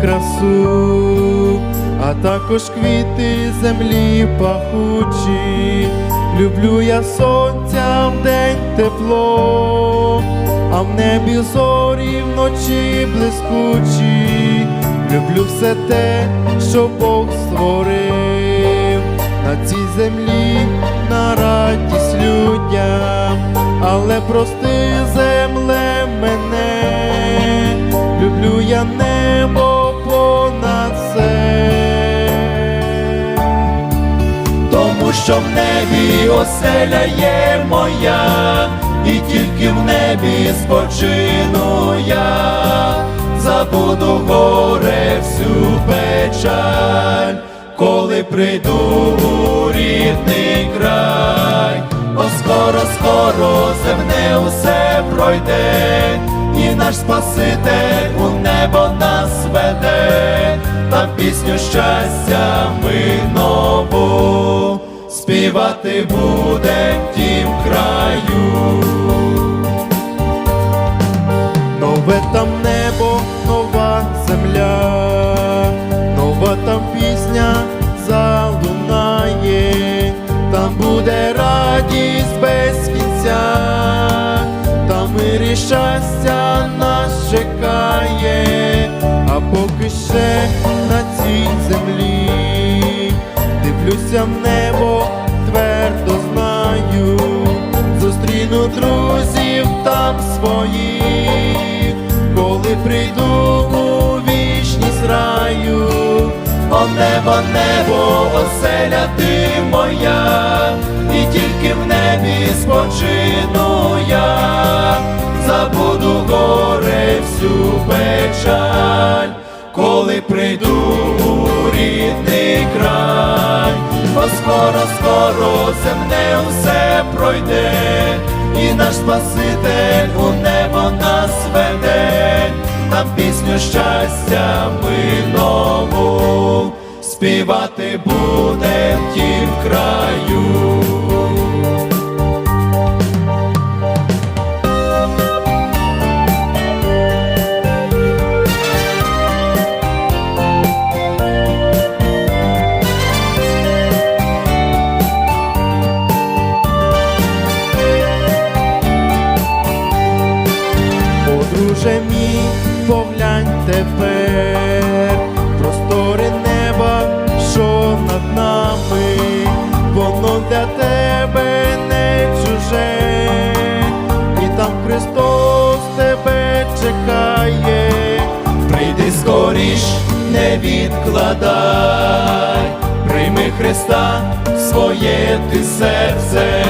красу, а також квіти землі пахучі. Люблю я сонця в день тепло, а в небі зорі вночі блискучі. Люблю все те, що Бог створив на цій землі на радість людям, але прости земле люблю я небо понад все. Тому що в небі оселя є моя, і тільки в небі спочину я, забуду горе всю печаль, коли прийду у рідний край, бо скоро, скоро земне усе пройде, наш Спаситель у небо нас веде, та пісню щастя ми нову співати буде в тім краю. Нове там небо, нас чекає, а поки ще на цій землі дивлюся в небо, твердо знаю, зустріну друзів там своїх, коли прийду у вічність раю. О небо, небо, оселя ти моя, і тільки в небі спочину коли прийду рідний край, бо скоро, скоро земне усе пройде, і наш Спаситель у небо нас веде, нам пісню щастя ми нову співати буде в тім краю. Подруже мій, поглянь тепер, простори неба, що над нами, воно для тебе не чуже, і там Христос тебе чекає. Прийди скоріш, не відкладай, прийми Христа своє ти серце,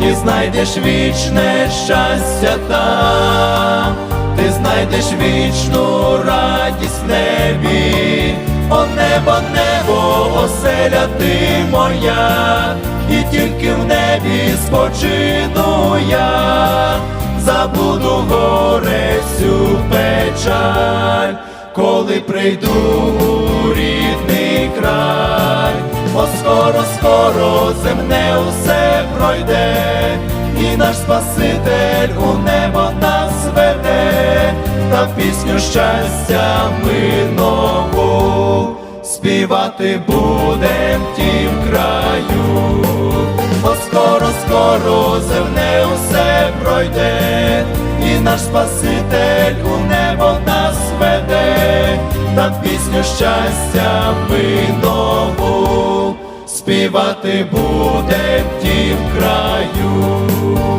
і знайдеш вічне щастя там, ти знайдеш вічну радість в небі, о небо, небо, оселя ти моя, і тільки в небі спочину я. Забуду горе всю печаль, коли прийду у рідний край, бо скоро, скоро земне усе пройде, і наш Спаситель у небо веде, та пісню щастя ми нову співати будем тім краю, бо скоро, скоро земне усе пройде, і наш Спаситель у небо нас веде, та пісню щастя ми нову співати будем тім краю.